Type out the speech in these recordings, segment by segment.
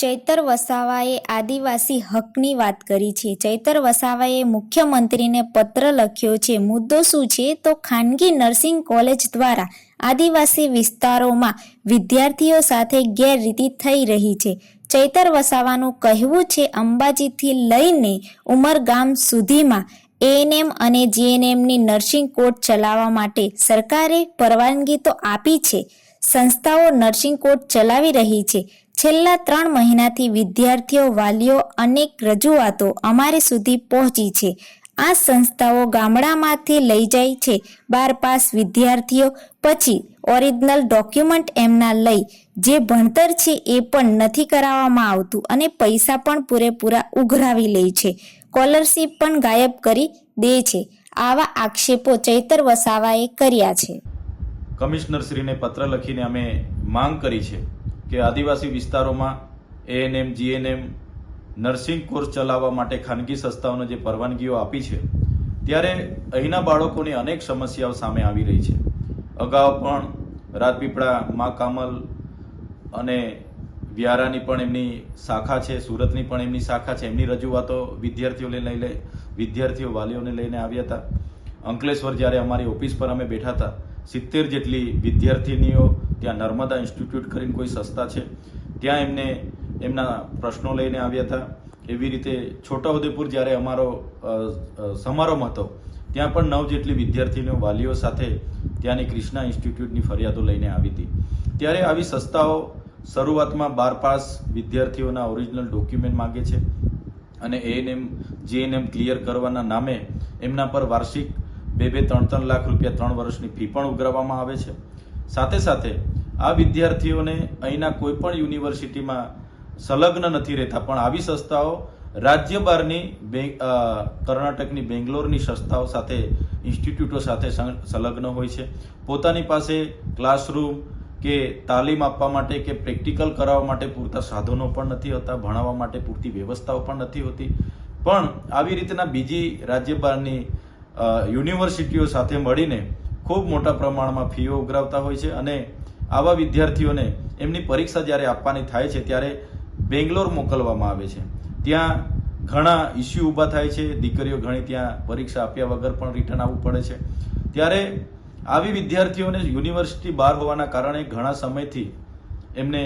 ચૈતર વસાવાએ આદિવાસી હકની વાત કરી છે. ચૈતર વસાવાએ મુખ્યમંત્રીને પત્ર લખ્યો છે, મુદ્દો શું છે તો ખાનગી નર્સિંગ કોલેજ દ્વારા આદિવાસી વિસ્તારોમાં વિદ્યાર્થીઓ સાથે ગેરરીતિ થઈ રહી છે. ચૈતર વસાવાનું કહેવું છે, અંબાજીથી લઈને ઉમરગામ સુધીમાં એએનએમ અને જીએનએમની નર્સિંગ કોર્ટ ચલાવવા માટે સરકારે પરવાનગી તો આપી છે. સંસ્થાઓ નર્સિંગ કોર્ટ ચલાવી રહી છે. છેલ્લા ત્રણ મહિનાથી વિદ્યાર્થીઓ, વાલીઓ અનેક રજૂઆતો અમારે સુધી પહોંચી છે. આ સંસ્થાઓ ગામડામાંથી લઈ જાય છે. બાર પાસ વિદ્યાર્થીઓ, પછી ઓરિજિનલ ડોક્યુમેન્ટ એમના લઈ. જે ભણતર છે એ પણ નથી કરાવવામાં આવતું અને પૈસા પણ પૂરેપૂરા ઉઘરાવી લે છે. સ્કોલરશીપ પણ ગાયબ કરી દે છે. આવા આક્ષેપો ચૈતર વસાવાએ કર્યા છે. કમિશનરશ્રીને પત્ર લખીને અમે માંગ કરી છે. કે આદિવાસી વિસ્તારોમાં એએનએમ જીએનએમ નર્સિંગ કોર્સ ચલાવવા માટે ખાનગી સંસ્થાઓને જે પરવાનગીઓ આપી છે, ત્યારે અહીંના બાળકોની અનેક સમસ્યાઓ સામે આવી રહી છે. અગાઉ પણ રાજપીપળા મા કામલ અને વ્યારાની પણ એમની શાખા છે, સુરતની પણ એમની શાખા છે, એમની રજૂઆતો વિદ્યાર્થીઓને લઈ લઈ વિદ્યાર્થીઓ વાલીઓને લઈને આવ્યા હતા. અંકલેશ્વર જ્યારે અમારી ઓફિસ પર અમે બેઠા હતા, સિત્તેર જેટલી વિદ્યાર્થીનીઓ ત્યાં નર્મદા ઇન્સ્ટિટ્યૂટ કરીને કોઈ સંસ્થા છે, ત્યાં એમને એમના પ્રશ્નો લઈને આવ્યા હતા. એવી રીતે છોટાઉદેપુર જ્યારે અમારો સમારંભ હતો, ત્યાં પણ નવ જેટલી વિદ્યાર્થીનીઓ વાલીઓ સાથે ત્યાંની ક્રિષ્ના ઇન્સ્ટિટ્યૂટની ફરિયાદો લઈને આવી હતી. ત્યારે આવી સંસ્થાઓ શરૂઆતમાં બાર પાસ વિદ્યાર્થીઓના ઓરિજિનલ ડોક્યુમેન્ટ માંગે છે અને એએનએમ જીએનએમ ક્લિયર કરવાના નામે એમના પર વાર્ષિક બે બે ત્રણ ત્રણ લાખ રૂપિયા ત્રણ વર્ષની ફી પણ ઉઘરાવવામાં આવે છે. સાથે સાથે આ વિદ્યાર્થીઓને અહીંના કોઈપણ યુનિવર્સિટીમાં સંલગ્ન નથી રહેતા. પણ આવી સંસ્થાઓ રાજ્ય બહારની કર્ણાટકની બેંગ્લોરની સંસ્થાઓ સાથે, ઇન્સ્ટિટ્યૂટો સાથે સંલગ્ન હોય છે. પોતાની પાસે ક્લાસરૂમ કે તાલીમ આપવા માટે કે પ્રેક્ટિકલ કરાવવા માટે પૂરતા સાધનો પણ નથી હોતા, ભણાવવા માટે પૂરતી વ્યવસ્થાઓ પણ નથી હોતી. પણ આવી રીતના બીજી રાજ્ય બહારની યુનિવર્સિટીઓ સાથે મળીને ખૂબ મોટા પ્રમાણમાં ફીઓ ઉઘરાવતા હોય છે અને આવા વિદ્યાર્થીઓને એમની પરીક્ષા જ્યારે આપવાની થાય છે ત્યારે બેંગ્લોર મોકલવામાં આવે છે. ત્યાં ઘણા ઇસ્યુ ઊભા થાય છે, દીકરીઓ ઘણી ત્યાં પરીક્ષા આપ્યા વગર પણ રિટર્ન આવવું પડે છે. ત્યારે આવી વિદ્યાર્થીઓને યુનિવર્સિટી બહાર હોવાના કારણે ઘણા સમયથી એમને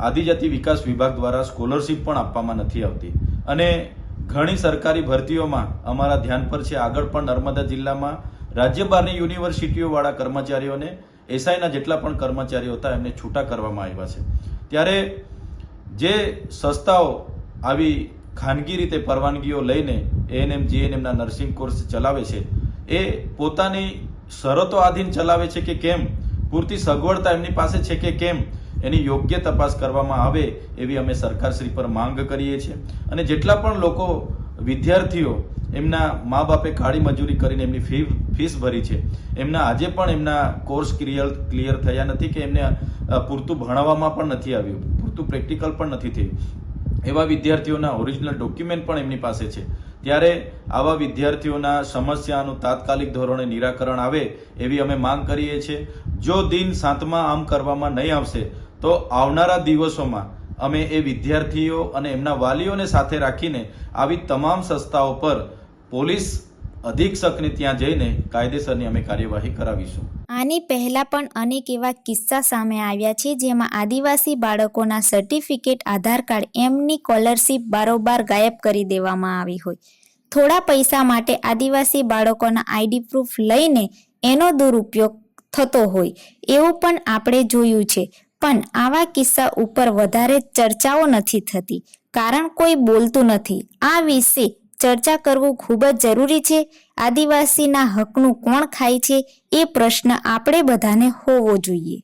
આદિજાતિ વિકાસ વિભાગ દ્વારા સ્કોલરશીપ પણ આપવામાં નથી આવતી. અને ઘણી સરકારી ભરતીઓમાં અમારા ધ્યાન પર છે, આગળ પણ નર્મદા જિલ્લામાં રાજ્ય બહારની યુનિવર્સિટીઓવાળા કર્મચારીઓને એસઆઈના જેટલા પણ કર્મચારીઓ હતા, એમને છૂટા કરવામાં આવ્યા છે. ત્યારે જે સંસ્થાઓ આવી ખાનગી રીતે પરવાનગીઓ લઈને એએનએમ જીએનએમના નર્સિંગ કોર્સ ચલાવે છે, એ પોતાની શરતો આધીન ચલાવે છે કે કેમ? પૂરતી સગવડતા એમની પાસે છે કે કેમ? એની યોગ્ય તપાસ કરવામાં આવે એવી અમે સરકારશ્રી પર માંગ કરીએ છીએ. અને જેટલા પણ લોકો વિદ્યાર્થીઓ એમના મા બાપે કાળી મજૂરી કરીને એમની ફી ફીસ ભરી છે. એમના આજે પણ એમના કોર્સ ક્લિયર ક્લિયર થયા નથી કે એમને પૂરતું ભણાવવામાં પણ નથી આવ્યું. પૂરતું પ્રેક્ટિકલ પણ નથી થયું. એવા વિદ્યાર્થીઓના ઓરિજિનલ ડોક્યુમેન્ટ પણ એમની પાસે છે. ત્યારે આવા વિદ્યાર્થીઓના સમસ્યાનું તાત્કાલિક ધોરણે નિરાકરણ આવે એવી અમે માંગ કરીએ છીએ. જો દિન સાતમાં આમ કરવામાં નહીં આવશે, તો આવનારા દિવસોમાં અમે એ વિદ્યાર્થીઓ અને એમના વાલીઓને સાથે રાખીને આવી તમામ સંસ્થાઓ પર પોલીસ અધિક્ષકને ત્યાં જઈને કાયદેસરની અમે કાર્યવાહી કરાવીશું. આની પહેલા પણ અનેક એવા કિસ્સા સામે આવ્યા છે, જેમાં આદિવાસી બાળકોના સર્ટિફિકેટ, આધાર કાર્ડ એમની કોલરશીપ બારોબાર ગાયબ કરી દેવામાં આવી હોય. થોડા પૈસા માટે આદિવાસી બાળકોના આઈડી પ્રૂફ લઈને એનો દુરુપયોગ થતો હોય, એવું પણ આપણે જોયું છે. પણ આવા કિસ્સા ઉપર વધારે ચર્ચાઓ નથી થતી, કારણ કોઈ બોલતું નથી. આ વિશે ચર્ચા કરવું ખૂબ જ જરૂરી છે. આદિવાસીના હકનું કોણ ખાય છે એ પ્રશ્ન આપણે બધાને હોવો જોઈએ.